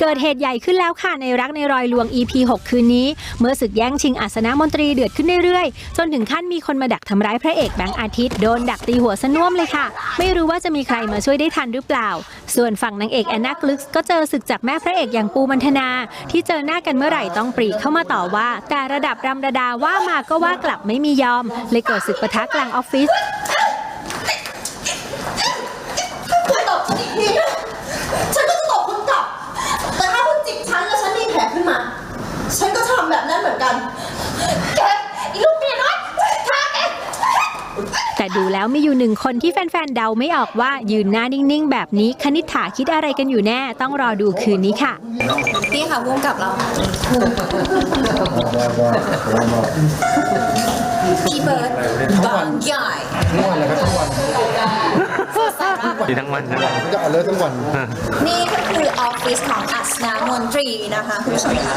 เกิดเหตุใหญ่ขึ้นแล้วค่ะในรักในรอยลวง EP 6 คืนนี้ เมื่อศึกแย่งชิงอาสนะมนตรีเดือดขึ้นเรื่อยๆ จนถึงขั้นมีคนมาดักทำร้ายพระเอกแบงค์อาทิตย์โดนดักตีหัวสน่วมเลยค่ะ ไม่รู้ว่าจะมีใครมาช่วยได้ทันหรือเปล่า ส่วนฝั่งนางเอกแอนนากลึกก็เจอศึกจากแม่พระเอกอย่างปูมันธนา ที่เจอหน้ากันเมื่อไหร่ต้องปรีเข้ามาต่อว่า แต่ระดับรำระดาว่ามาก็ว่ากลับไม่มียอม เลยเกิดศึกปะทะกลางออฟฟิศ คุณตบฉันอีกทีนะฉันก็จะตบคุณกลับ แต่ถ้าคุณจิกฉันแล้วฉันมีแผลขึ้นมา ฉันก็จะทำแบบนั้นเหมือนกัน แกอีลูกเมียน้อยฆ่าแก แต่ ดูแล้วมีอยู่หนึ่งคนที่แฟนๆเดาไม่ออกว่ายืนหน้านิ่งๆ แบบนี้คณิษฐาคิดอะไรกันอยู่แน่ ต้องรอดูคืนนี้ค่ะ นี่ค่ะวงกับเรา พี่เบิร์ดบางใหญ่ทั้งวันเลยครับทั้งวันมีทั้งวันทั้งวันมันจะเอาเลิกทั้งวัน นี่ก็คือออฟฟิศของอัศนามนตรีนะคะคุณผู้ชมค่ะ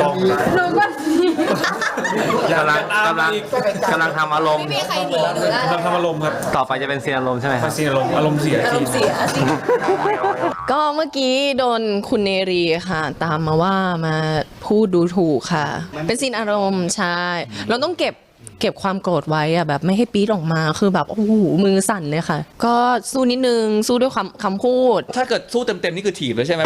กำลัง กำลังกำลังทำอารมณ์ไม่มีใครหนีหนูได้กำลังทำอารมณ์ครับต่อไปจะเป็นเซียนอารมณ์ใช่ไหมครับเสียอารมณ์อารมณ์เสียอารมณ์เสียจริงก็เมื่อกี้โดนคุณเนรีค่ะ ตามมาว่ามาพูดดูถูกค่ะ เป็นซีนอารมณ์ใช่เราต้องเก็บ เก็บความโกรธไว้อะแบบไม่ให้ปี๊ดออกมาคือแบบโอ้โหมือสั่นเลยค่ะ ก็สู้นิดนึงสู้ด้วยความคำพูด ถ้าเกิดสู้เต็มๆนี่คือถีบเลยใช่ไหม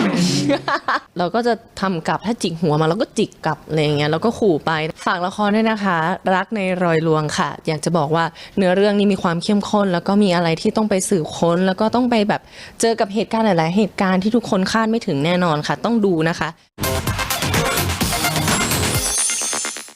เราก็จะทำกลับถ้าจิกหัวมาเราก็จิกกลับอะไรอย่างเงี้ยแล้วก็ขู่ไปฝากละครด้วยนะคะ รักในรอยลวงค่ะ อยากจะบอกว่าเนื้อเรื่องนี้มีความเข้มข้น แล้วก็มีอะไรที่ต้องไปสืบค้น แล้วก็ต้องไปแบบเจอกับเหตุการณ์หลายๆเหตุการณ์ที่ทุกคนคาดไม่ถึงแน่นอนค่ะ ต้องดูนะคะ